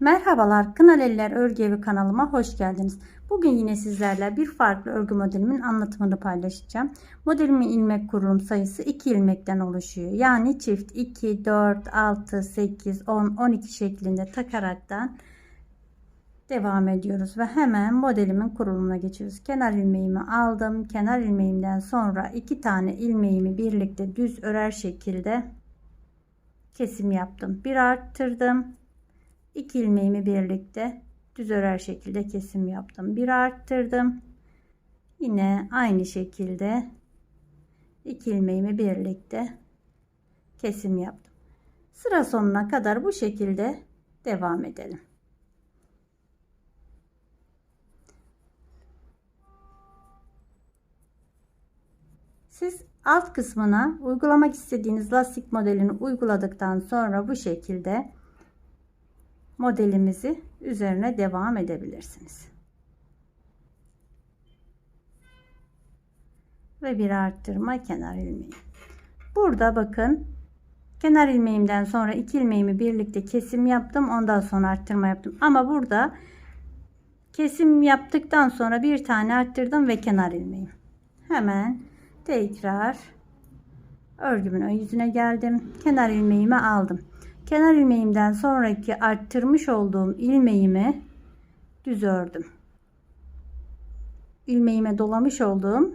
Merhabalar Kınal Eller Örgü Evi kanalıma hoş geldiniz. Bugün yine sizlerle bir farklı örgü modelimin anlatımını paylaşacağım. Modelimin ilmek kurulum sayısı 2 ilmekten oluşuyor. Yani çift 2, 4, 6, 8, 10, 12 şeklinde takaraktan devam ediyoruz ve hemen modelimin kurulumuna geçiyoruz. Kenar ilmeğimi aldım. Kenar ilmeğimden sonra iki tane ilmeğimi birlikte düz örer şekilde kesim yaptım. Bir arttırdım. İki ilmeğimi birlikte düz örer şekilde kesim yaptım. Bir arttırdım. Yine aynı şekilde iki ilmeğimi birlikte kesim yaptım. Sıra sonuna kadar bu şekilde devam edelim. Siz alt kısmına uygulamak istediğiniz lastik modelini uyguladıktan sonra bu şekilde modelimizi üzerine devam edebilirsiniz. Ve bir arttırma kenar ilmeği. Burada bakın kenar ilmeğimden sonra iki ilmeğimi birlikte kesim yaptım. Ondan sonra arttırma yaptım. Ama burada kesim yaptıktan sonra bir tane arttırdım ve kenar ilmeğim. Hemen tekrar örgümün ön yüzüne geldim. Kenar ilmeğimi aldım. Kenar ilmeğimden sonraki arttırmış olduğum ilmeğimi düz ördüm. İlmeğime dolamış olduğum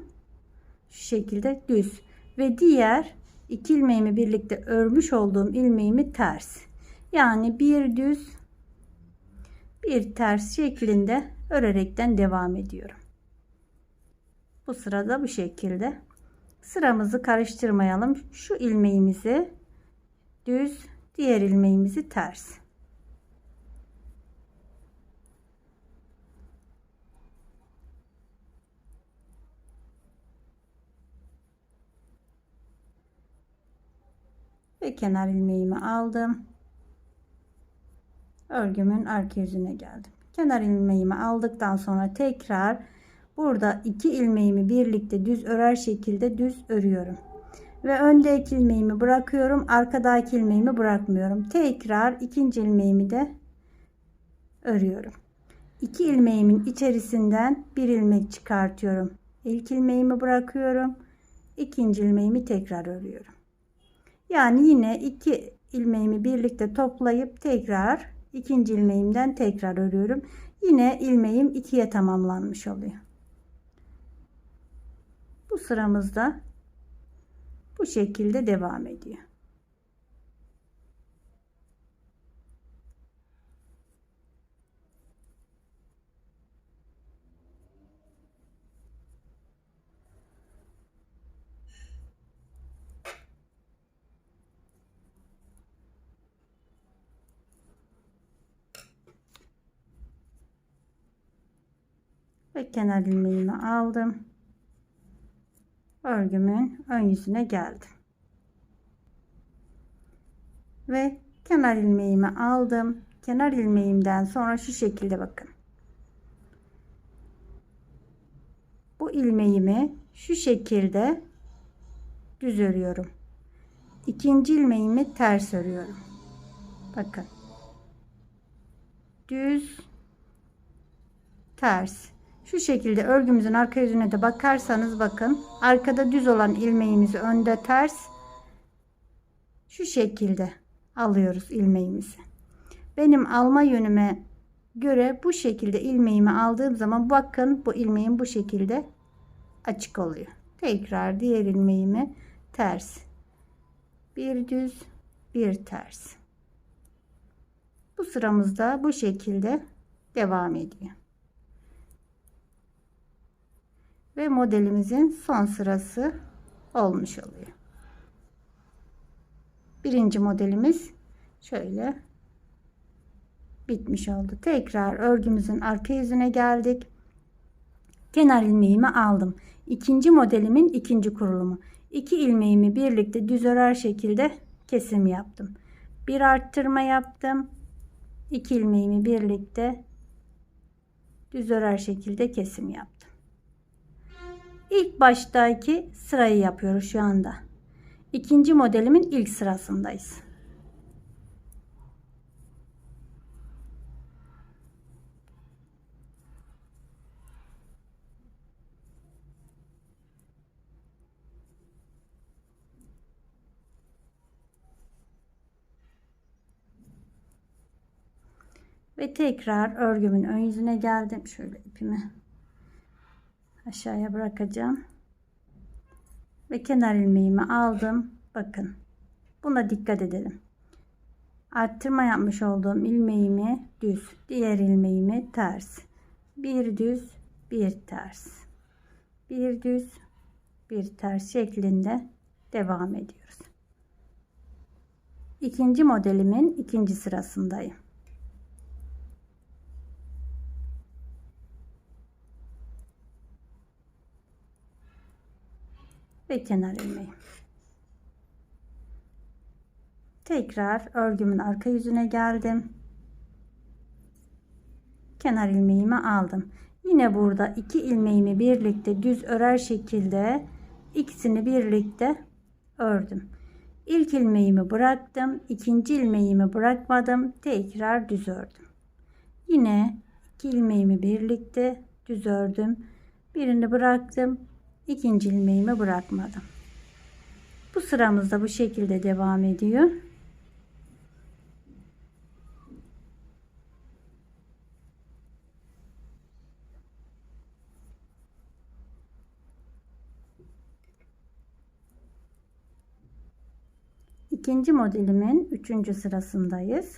şu şekilde düz ve diğer iki ilmeğimi birlikte örmüş olduğum ilmeğimi ters. Yani bir düz bir ters şeklinde örerekten devam ediyorum. Bu sırada bu şekilde sıramızı karıştırmayalım. Şu ilmeğimizi düz diğer ilmeğimizi ters. Ve kenar ilmeğimi aldım. Örgümün arka yüzüne geldim. Kenar ilmeğimi aldıktan sonra tekrar burada iki ilmeğimi birlikte düz örer şekilde düz örüyorum ve öndeki ilmeğimi bırakıyorum arkadaki ilmeğimi bırakmıyorum. Tekrar ikinci ilmeğimi de örüyorum. İki ilmeğimin içerisinden bir ilmek çıkartıyorum. İlk ilmeğimi bırakıyorum ikinci ilmeğimi tekrar örüyorum. Yani yine iki ilmeğimi birlikte toplayıp tekrar ikinci ilmeğimden tekrar örüyorum. Yine ilmeğim ikiye tamamlanmış oluyor. Bu sıramızda bu şekilde devam ediyor. ve kenar ilmeğimi aldım örgümün ön yüzüne geldim. Ve kenar ilmeğimi aldım. Kenar ilmeğimden sonra şu şekilde bakın. Bu ilmeğimi şu şekilde düz örüyorum. İkinci ilmeğimi ters örüyorum. Bakın. Düz ters şu şekilde örgümüzün arka yüzüne de bakarsanız bakın arkada düz olan ilmeğimizi önde ters şu şekilde alıyoruz ilmeğimizi. Benim alma yönüme göre bu şekilde ilmeğimi aldığım zaman bakın bu ilmeğim bu şekilde açık oluyor. Tekrar diğer ilmeğimi ters. Bir düz, bir ters. Bu sıramızda bu şekilde devam ediyor ve modelimizin son sırası olmuş oluyor. Birinci modelimiz şöyle bitmiş oldu. Tekrar örgümüzün arka yüzüne geldik. Kenar ilmeğimi aldım. İkinci modelimin ikinci kurulumu. İki ilmeğimi birlikte düz örer şekilde kesim yaptım. Bir arttırma yaptım. İki ilmeğimi birlikte düz örer şekilde kesim yaptım İlk baştaki sırayı yapıyoruz şu anda. İkinci modelimin ilk sırasındayız. Ve tekrar örgümün ön yüzüne geldim. Şöyle ipimi aşağıya bırakacağım. Ve kenar ilmeğimi aldım. Bakın. Buna dikkat edelim. Arttırma yapmış olduğum ilmeğimi düz, diğer ilmeğimi ters. Bir düz, bir ters. Bir düz, bir ters şeklinde devam ediyoruz. İkinci modelimin ikinci sırasındayım. Ve kenar ilmeği. Tekrar örgümün arka yüzüne geldim. Kenar ilmeğimi aldım. Yine burada iki ilmeğimi birlikte düz örer şekilde ikisini birlikte ördüm. İlk ilmeğimi bıraktım. ikinci ilmeğimi bırakmadım. Tekrar düz ördüm. Yine iki ilmeğimi birlikte düz ördüm. Birini bıraktım. İkinci ilmeğimi bırakmadım. Bu sıramızda bu şekilde devam ediyor. İkinci modelimin üçüncü sırasındayız.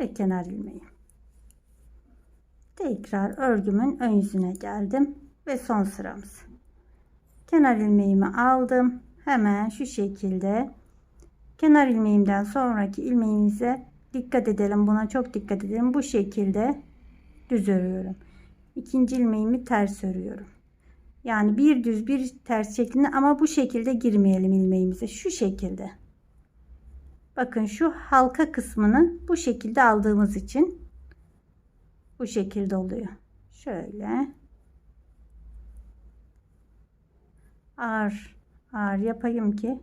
Ve kenar ilmeği. Tekrar örgümün ön yüzüne geldim ve son sıramız. Kenar ilmeğimi aldım. Hemen şu şekilde kenar ilmeğimden sonraki ilmeğimize dikkat edelim. Buna çok dikkat edelim. Bu şekilde düz örüyorum. İkinci ilmeğimi ters örüyorum. Yani bir düz bir ters şeklinde ama bu şekilde girmeyelim ilmeğimize. Şu şekilde. Bakın şu halka kısmını bu şekilde aldığımız için bu şekilde oluyor. Şöyle. Ağır ağır yapayım ki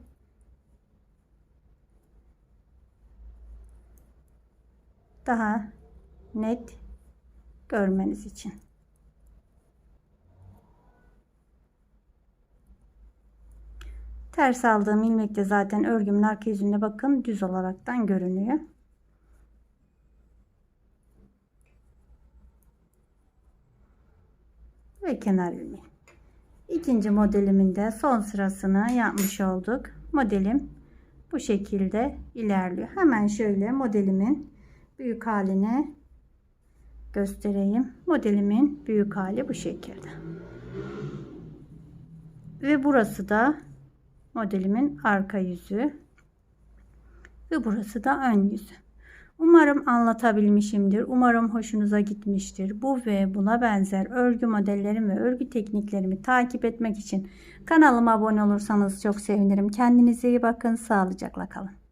daha net görmeniz için. Ters aldığım ilmek de zaten örgümün arka yüzünde bakın düz olaraktan görünüyor. Ve kenar ilmeği. İkinci modelimin de son sırasını yapmış olduk. Modelim bu şekilde ilerliyor. Hemen şöyle modelimin büyük halini göstereyim. Modelimin büyük hali bu şekilde. Ve burası da modelimin arka yüzü. Ve burası da ön yüzü. Umarım anlatabilmişimdir. Umarım hoşunuza gitmiştir. Bu ve buna benzer örgü modellerim ve örgü tekniklerimi takip etmek için kanalıma abone olursanız çok sevinirim. Kendinize iyi bakın. Sağlıcakla kalın.